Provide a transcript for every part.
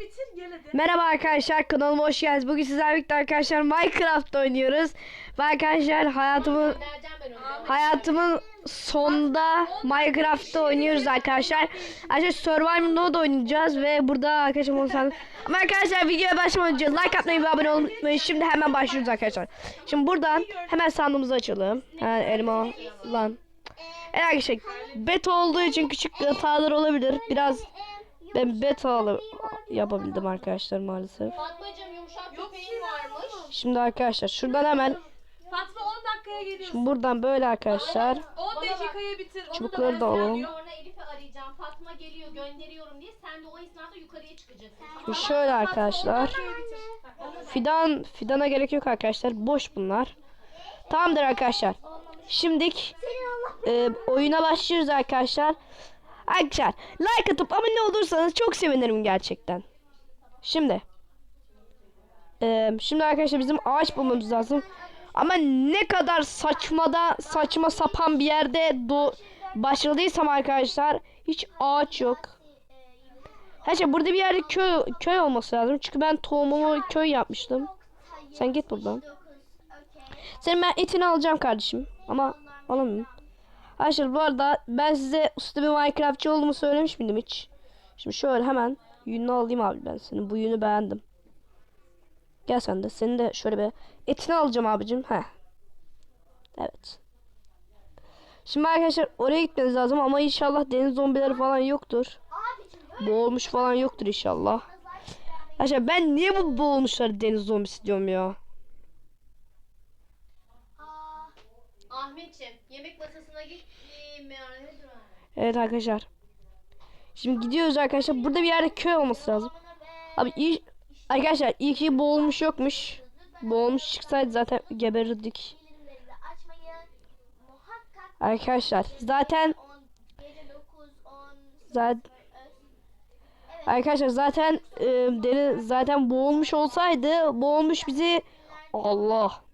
Bitir gel hadi. Merhaba arkadaşlar kanalıma hoş geldiniz. Bugün sizlerle birlikte arkadaşlar Minecraft oynuyoruz. Ve arkadaşlar hayatımın onu. hayatımın sonunda Minecraft'ta oynuyoruz arkadaşlar. Arkadaşlar Survival Mode oynayacağız ve burada arkadaşlar Monsanto. Ama arkadaşlar videoya başlamadan önce like atmayı ve abone olmayı. Şimdi hemen başlıyoruz arkadaşlar. Şimdi buradan hemen sandığımızı açalım. Hemen elma lan. Evet arkadaşlar beta olduğu için küçük hatalar olabilir. Biraz ben beta yapabildim arkadaşlar maalesef. Fatmacığım yumuşak köpeğin varmış. Şimdi arkadaşlar şuradan hemen Fatma 10 dakikaya geliyorsun. şimdi buradan böyle arkadaşlar 10 dakikaya bitir. Onu Çubukları ben da alalım. Sonra Elif'i arayacağım. Fatma geliyor gönderiyorum diye. Sen de o esnada yukarıya çıkacaksın. Şimdi şöyle arkadaşlar fidan fidana gerek yok arkadaşlar boş bunlar. Tamamdır arkadaşlar. Şimdilik e, oyuna başlıyoruz arkadaşlar. Arkadaşlar like atıp abone olursanız çok sevinirim gerçekten. Şimdi e, şimdi arkadaşlar bizim ağaç bulmamız lazım. Ama ne kadar saçmada saçma sapan bir yerde do başladıysam arkadaşlar hiç ağaç yok. Her burada bir yerde köy köy olması lazım. Çünkü ben tohumumu köy yapmıştım. Sen git buradan. Senin ben etini alacağım kardeşim. Ama alamıyorum. Arkadaşlar bu arada ben size usta bir Minecraftçı olduğumu söylemiş miydim hiç? Şimdi şöyle hemen yününü alayım abi ben senin. Bu yünü beğendim. Gel sen de. Senin de şöyle bir etini alacağım abicim. Heh. Evet. Şimdi arkadaşlar oraya gitmeniz lazım ama inşallah deniz zombileri falan yoktur. Boğulmuş falan yoktur inşallah. Arkadaşlar ben niye bu boğulmuşları deniz zombisi diyorum ya? Ahmetciğim yemek masasına git. Evet arkadaşlar. Şimdi gidiyoruz arkadaşlar. Burada bir yerde köy olması lazım. Abi iyi... Arkadaşlar iyi ki boğulmuş yokmuş. Boğulmuş çıksaydı zaten geberirdik. Arkadaşlar zaten zaten Arkadaşlar zaten e, deniz zaten boğulmuş olsaydı boğulmuş bizi Allah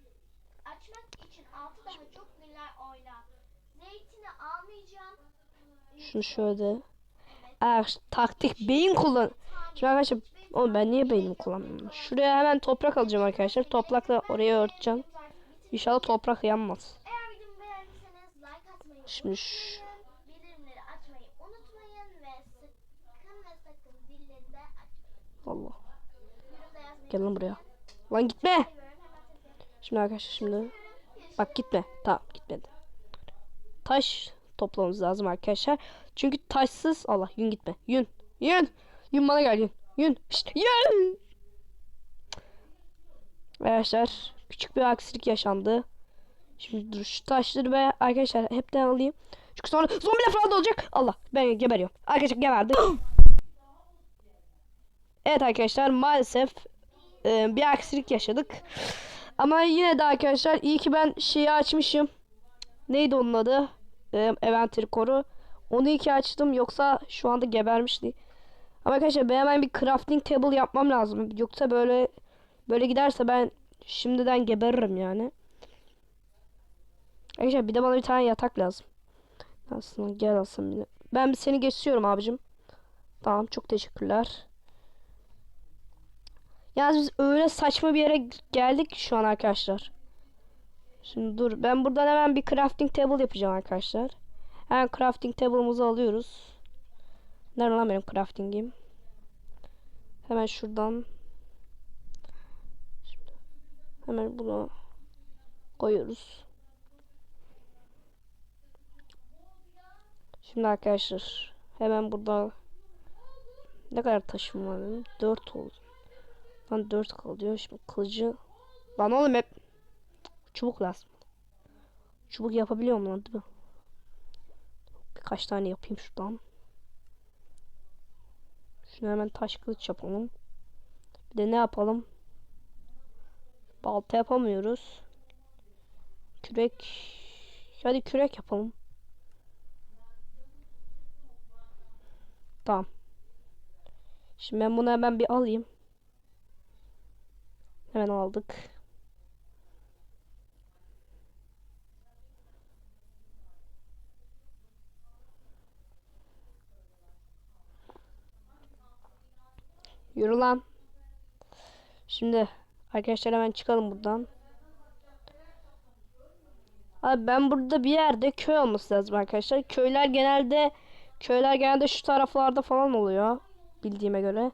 şunu şöyle. Eğer taktik beyin kullan Şimdi arkadaşlar oğlum ben niye beynimi kullanmıyorum? Şuraya hemen toprak alacağım arkadaşlar. Toprakla oraya örteceğim. İnşallah toprak yanmaz. Şimdi şu. Allah. Gel lan buraya. Lan gitme. Şimdi arkadaşlar şimdi Bak gitme. Tamam gitmedi. Taş toplamamız lazım arkadaşlar Çünkü taşsız. Allah yün gitme. Yün yün. Yün bana gel yün. Yün. Pişt, yün. Arkadaşlar küçük bir aksilik yaşandı. Şimdi dur şu taşları ve arkadaşlar hepten alayım. Çünkü sonra zombiler falan da olacak. Allah ben geberiyorum. Arkadaşlar geberdi. Evet arkadaşlar maalesef e, bir aksilik yaşadık. Ama yine de arkadaşlar iyi ki ben şeyi açmışım. Neydi onun adı? Ee, Eventry Core'u. Onu iyi ki açtım yoksa şu anda gebermişti. Ama arkadaşlar ben hemen bir crafting table yapmam lazım. Yoksa böyle böyle giderse ben şimdiden geberirim yani. Arkadaşlar bir de bana bir tane yatak lazım. Aslında gel aslında. Ben bir seni geçiyorum abicim. Tamam çok teşekkürler. Yalnız biz öyle saçma bir yere geldik şu an arkadaşlar. Şimdi dur ben buradan hemen bir crafting table yapacağım arkadaşlar. Hemen crafting table'ımızı alıyoruz. Nerede lan benim crafting'im? Hemen şuradan. Hemen bunu koyuyoruz. Şimdi arkadaşlar hemen burada ne kadar taşım var benim? 4 oldu. Lan 4 kalıyor. Şimdi kılıcı. Lan oğlum hep çubuk lazım. Çubuk yapabiliyor mu lan değil mi? Birkaç tane yapayım şuradan. Şunu hemen taş kılıç yapalım. Bir de ne yapalım? Balta yapamıyoruz. Kürek. Hadi kürek yapalım. Tamam. Şimdi ben bunu hemen bir alayım. Hemen aldık. Yürü lan. Şimdi arkadaşlar hemen çıkalım buradan. Abi ben burada bir yerde köy olması lazım arkadaşlar. Köyler genelde köyler genelde şu taraflarda falan oluyor bildiğime göre.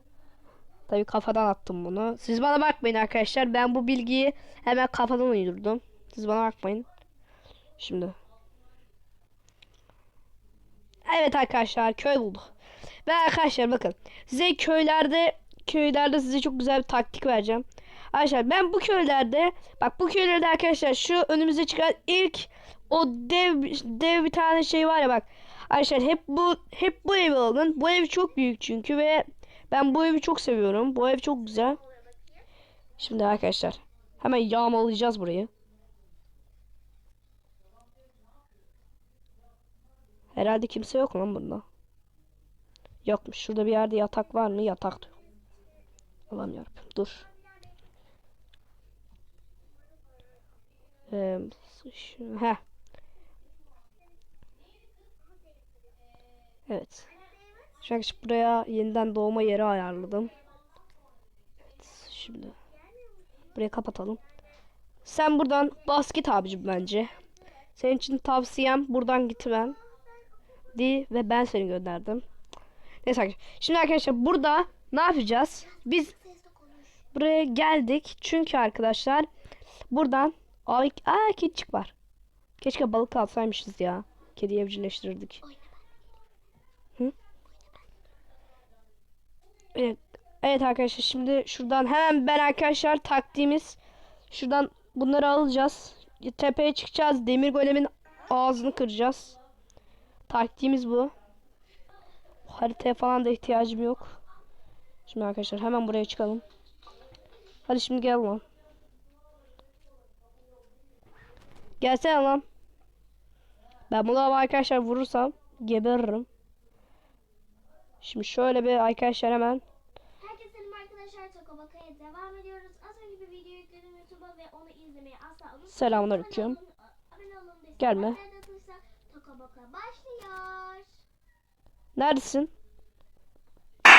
Tabii kafadan attım bunu. Siz bana bakmayın arkadaşlar. Ben bu bilgiyi hemen kafadan uydurdum. Siz bana bakmayın. Şimdi. Evet arkadaşlar köy bulduk. Ve arkadaşlar bakın. Size köylerde köylerde size çok güzel bir taktik vereceğim. Arkadaşlar ben bu köylerde bak bu köylerde arkadaşlar şu önümüze çıkan ilk o dev dev bir tane şey var ya bak. Arkadaşlar hep bu hep bu evi alın. Bu ev çok büyük çünkü ve ben bu evi çok seviyorum. Bu ev çok güzel. Şimdi arkadaşlar hemen yağmalayacağız burayı. Herhalde kimse yok lan bunda. Yokmuş. Şurada bir yerde yatak var mı? Yatak yok. Allah'ım. Dur. Ee, şu. Evet. Şu an buraya yeniden doğma yeri ayarladım. Evet. Şimdi. Burayı kapatalım. Sen buradan bas git abicim bence. Senin için tavsiyem buradan gitmen. Di ve ben seni gönderdim. Neyse arkadaşlar. Şimdi arkadaşlar burada ne yapacağız? Biz. Buraya geldik. Çünkü arkadaşlar buradan Ay, aa kedicik var. Keşke balık alsaymışız ya. Kediyi evcilleştirirdik. Hı? Evet. evet arkadaşlar şimdi şuradan hemen ben arkadaşlar taktiğimiz şuradan bunları alacağız. Tepeye çıkacağız. Demir golemin ağzını kıracağız. Taktiğimiz bu. Haritaya falan da ihtiyacım yok. Şimdi arkadaşlar hemen buraya çıkalım. Hadi şimdi gel lan. Gelsene lan. Ben bunu ama arkadaşlar vurursam geberirim. Şimdi şöyle bir arkadaşlar hemen Herkese selam arkadaşlar. Tokobaka'ya devam ediyoruz. Az önce bir video yükledim YouTube'a ve onu izlemeyi asla unutmayın. Selamünaleyküm. Gelme. Tokobaka başlıyor. neredesin?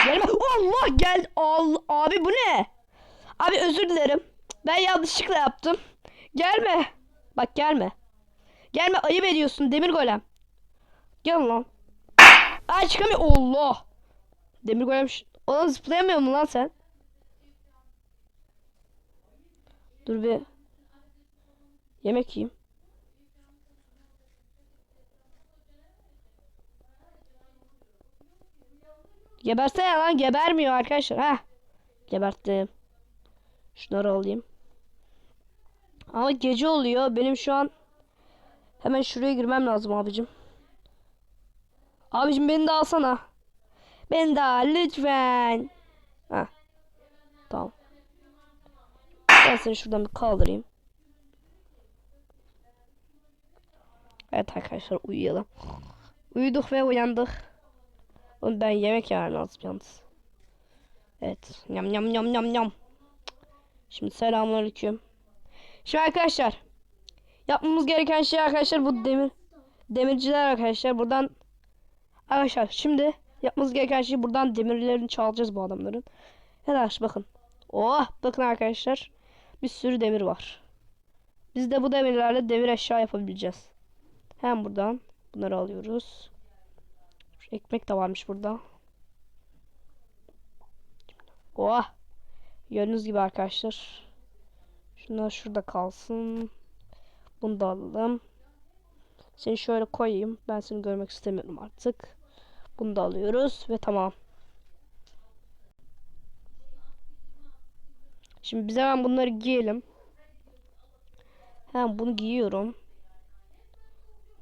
Gelme. Allah gel. Al abi bu ne? Abi özür dilerim. Ben yanlışlıkla yaptım. Gelme. Bak gelme. Gelme ayıp ediyorsun demir golem. Gel lan. Ay çıkamıyor. Allah. Demir golem. Ona zıplayamıyor mu lan sen? Dur bir. Yemek yiyeyim. Gebersene lan gebermiyor arkadaşlar. Ha. Geberttim. Şunları alayım. Ama gece oluyor. Benim şu an hemen şuraya girmem lazım abicim. Abicim beni de alsana. Beni de al lütfen. Ha. Tamam. Ben seni şuradan bir kaldırayım. Evet arkadaşlar uyuyalım. Uyuduk ve uyandık. Ben yemek yemem lazım yalnız. Evet. Yam yam yam yam yam. Şimdi selamünaleyküm. Şimdi arkadaşlar yapmamız gereken şey arkadaşlar bu demir demirciler arkadaşlar buradan arkadaşlar şimdi yapmamız gereken şey buradan demirlerini çalacağız bu adamların. Arkadaşlar bakın. Oh bakın arkadaşlar bir sürü demir var. Biz de bu demirlerle demir eşya yapabileceğiz. Hem buradan bunları alıyoruz. Şu ekmek de varmış burada. Oh. Gördüğünüz gibi arkadaşlar. Şunlar şurada kalsın. Bunu da alalım. Seni şöyle koyayım. Ben seni görmek istemiyorum artık. Bunu da alıyoruz ve tamam. Şimdi biz hemen bunları giyelim. Hemen bunu giyiyorum.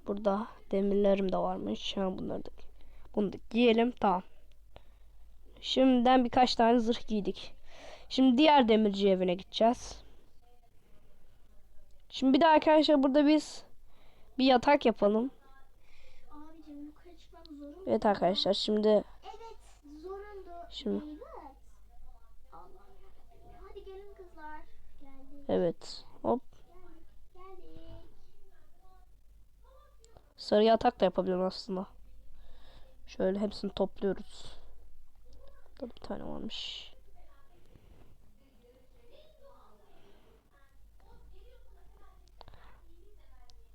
Burada demirlerim de varmış. Hemen bunları da bunu da giyelim. Tamam. Şimdiden birkaç tane zırh giydik. Şimdi diğer demirci evine gideceğiz. Şimdi bir de arkadaşlar burada biz bir yatak yapalım. Abicim yukarı. Evet arkadaşlar şimdi Evet zorundu. Şimdi. Evet. Allah'ım yarabbim. Hadi gelin kızlar. Geldik. evet hop Geldik. Geldik. sarı yatak da yapabilirim aslında. Şöyle hepsini topluyoruz. Burada bir tane varmış.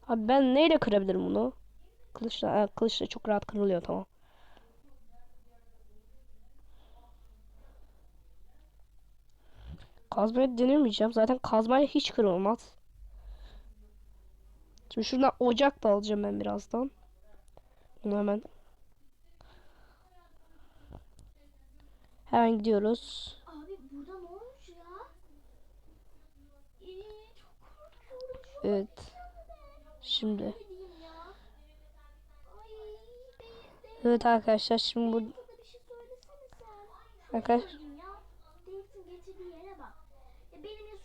Abi ben neyle kırabilirim bunu? Kılıçla, ha, kılıçla çok rahat kırılıyor tamam. Kazmayı denemeyeceğim. Zaten kazmayla hiç kırılmaz. Şimdi şuradan ocak da alacağım ben birazdan. Bunu hemen. Hemen gidiyoruz. Abi burada ne olmuş ya? Ee, çok korkuyorum. Şu Evet. Şimdi. Evet arkadaşlar şimdi bu Burada bir söylesene sen. arkadaş Söyleyeyim ya. Dave'in getirdiği yere bak. Ya benim ne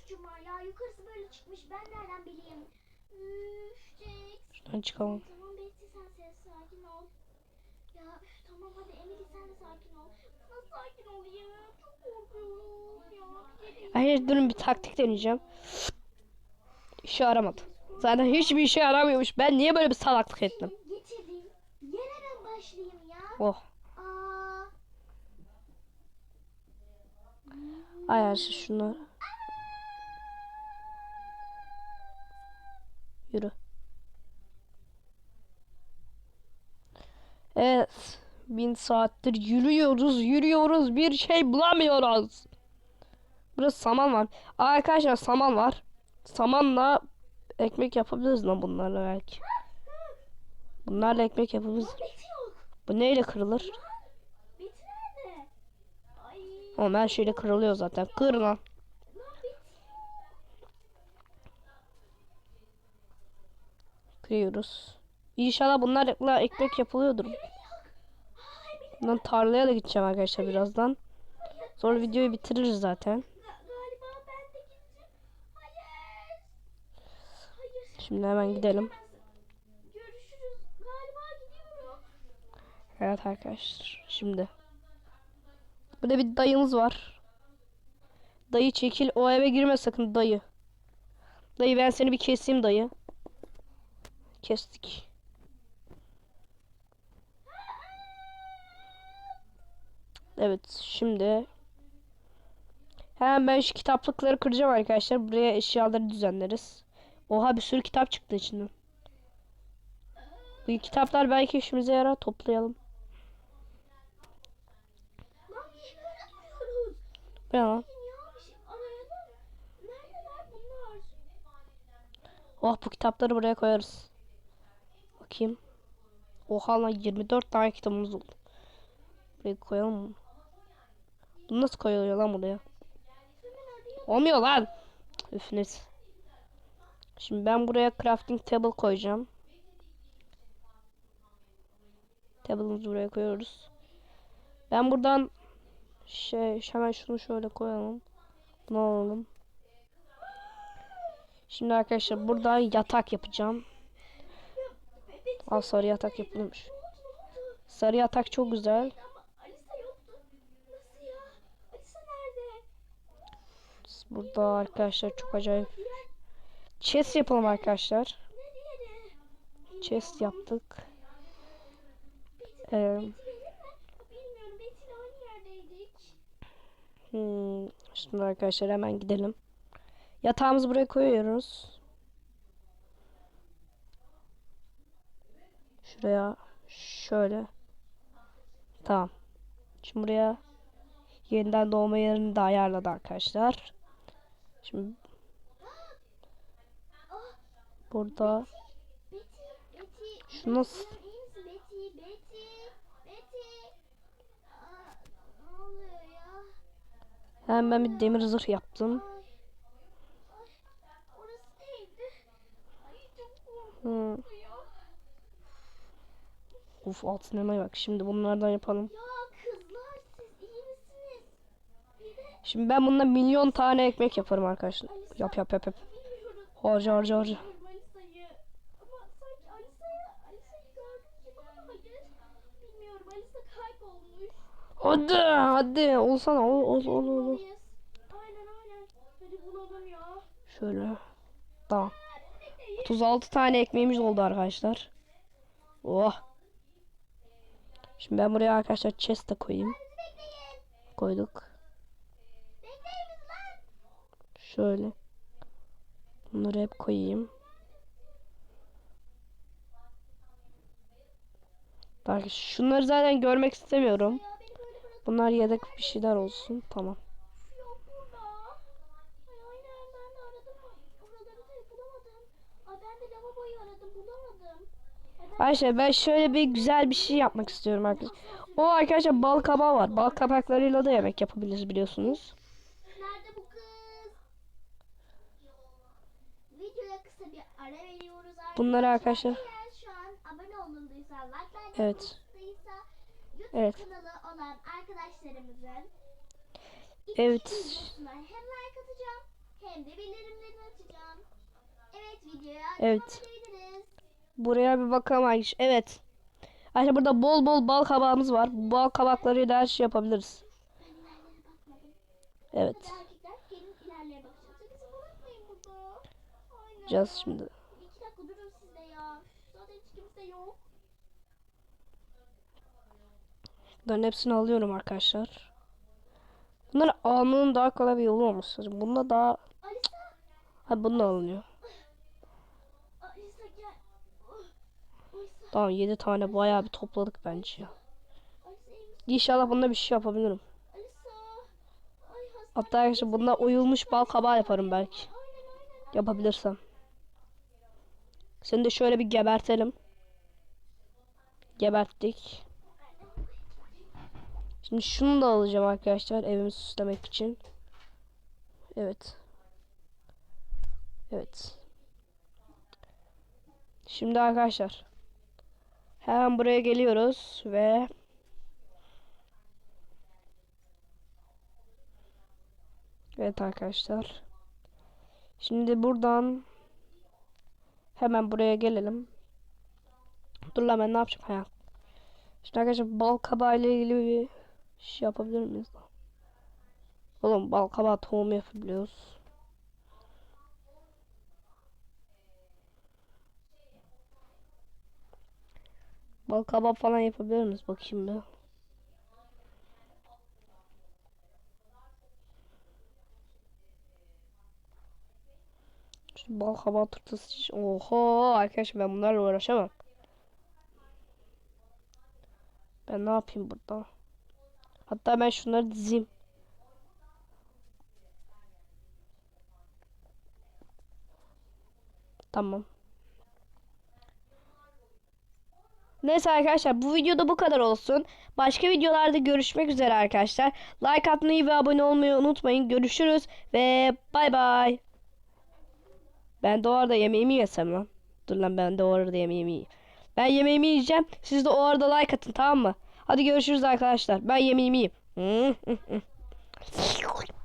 şuradan çıkalım. Hayır durun bir taktik deneyeceğim. İşe yaramadı. Zaten hiçbir işe yaramıyormuş. Ben niye böyle bir salaklık ettim? getirdim. Yere ben başlayayım ya. Oh. Aa. Ayar şunları. Yürü. Evet. Bin saattir yürüyoruz, yürüyoruz. Bir şey bulamıyoruz. Burası saman var. Arkadaşlar saman var. Samanla ekmek yapabiliriz lan bunlarla belki. Bunlarla ekmek yapabiliriz. Bu neyle kırılır? Ama her şeyle kırılıyor zaten. Kır lan. Kırıyoruz. İnşallah bunlarla ekmek yapılıyordur. Ben tarlaya da gideceğim arkadaşlar birazdan. Sonra videoyu bitiririz zaten. Ga- Galiba ben de gideceğim. Hayır. Hayır. Şimdi hemen gidelim. Evet arkadaşlar. Şimdi. Burada bir dayımız var. Dayı çekil. O eve girme sakın dayı. Dayı ben seni bir keseyim dayı. Kestik. Evet şimdi. Hemen ben şu kitaplıkları kıracağım arkadaşlar. Buraya eşyaları düzenleriz. Oha bir sürü kitap çıktı içinden. Bu kitaplar belki işimize yarar. Toplayalım. Bu ne lan? Oh bu kitapları buraya koyarız. Bakayım. Oha lan 24 tane kitabımız oldu. Buraya koyalım mı? Bunu nasıl koyuluyor lan buraya? Olmuyor lan. Üf neyse. Şimdi ben buraya crafting table koyacağım. Table'ımızı buraya koyuyoruz. Ben buradan şey hemen şunu şöyle koyalım. Bunu alalım. Şimdi arkadaşlar burada yatak yapacağım. Al sarı yatak yapılmış. Sarı yatak çok güzel. Burada arkadaşlar çok acayip. Chest yapalım arkadaşlar. Chest yaptık. Ee, hmm, şimdi arkadaşlar hemen gidelim. Yatağımızı buraya koyuyoruz. Şuraya şöyle. Tamam. Şimdi buraya yeniden doğma yerini de ayarladı arkadaşlar. Şimdi burada Betty, Betty. şu nasıl Sen iyi misin Betty? Betty, Betty. Aa, ne oluyor ya? hemen ben bir demir zırh yaptım. Hmm. Uf altın elmaya bak. Şimdi bunlardan yapalım. Şimdi ben bundan milyon tane ekmek yaparım arkadaşlar. Yap yap yap yap. Harca harca harca. Hadi hadi olsana ol ol ol ol. Aynen aynen. Hadi bulalım. Şöyle. Tamam. 36 tane ekmeğimiz oldu arkadaşlar. Oh. Şimdi ben buraya arkadaşlar chest de koyayım. Koyduk. Şöyle. Bunları hep koyayım. Bak şunları zaten görmek istemiyorum. Bunlar yedek bir şeyler olsun. Tamam. Aynen ben şöyle bir güzel bir şey yapmak istiyorum arkadaşlar. O arkadaşlar bal kabağı var. Bal kabaklarıyla da yemek yapabiliriz biliyorsunuz. Nerede bu kız? Videoya kısa bir ara veriyoruz arkadaşlar. Bunları arkadaşlar- Evet. Evet. kanalı olan arkadaşlarımızın Evet. videosuna hem like atacağım hem de bildirimlerini açacağım. Evet videoya Evet. Buraya bir bakalım Ayşe. Evet. Ayşe burada bol bol bal kabağımız var. Bu bal kabaklarıyla her şey yapabiliriz. Evet. Yapacağız şimdi. İki dakika durun siz de ya. Zaten hiç kimse yok. Bunların hepsini alıyorum arkadaşlar. Bunları almanın daha kolay bir yolu lazım. Bunda daha... Ha bununla alınıyor. Tamam 7 tane bayağı bir topladık bence? İnşallah bunda bir şey yapabilirim. Hatta arkadaşlar bunda oyulmuş bal kabağı yaparım belki. Yapabilirsem. Seni de şöyle bir gebertelim. Geberttik. Şimdi şunu da alacağım arkadaşlar evimi süslemek için. Evet. Evet. Şimdi arkadaşlar. Hemen buraya geliyoruz ve Evet arkadaşlar. Şimdi buradan hemen buraya gelelim. Dur lan ben ne yapacağım? Ha. Şimdi arkadaşlar bal kabağı ile ilgili bir şey yapabilir miyiz? lan? Oğlum bal kabağı tohumu yapabiliyoruz. Bal falan yapabilir miyiz? Bakayım bir. Şu bal kabağı tırtısı. Oho arkadaşlar ben bunlarla uğraşamam. Ben ne yapayım burada? Hatta ben şunları dizeyim. Tamam. Neyse arkadaşlar bu videoda bu kadar olsun. Başka videolarda görüşmek üzere arkadaşlar. Like atmayı ve abone olmayı unutmayın. Görüşürüz ve bay bay. Ben de o arada yemeğimi yesem lan. Dur lan ben de o arada yemeğimi yiyeyim. Ben yemeğimi yiyeceğim. Siz de o like atın tamam mı? Hadi görüşürüz arkadaşlar. Ben yemeğimi yiyeyim.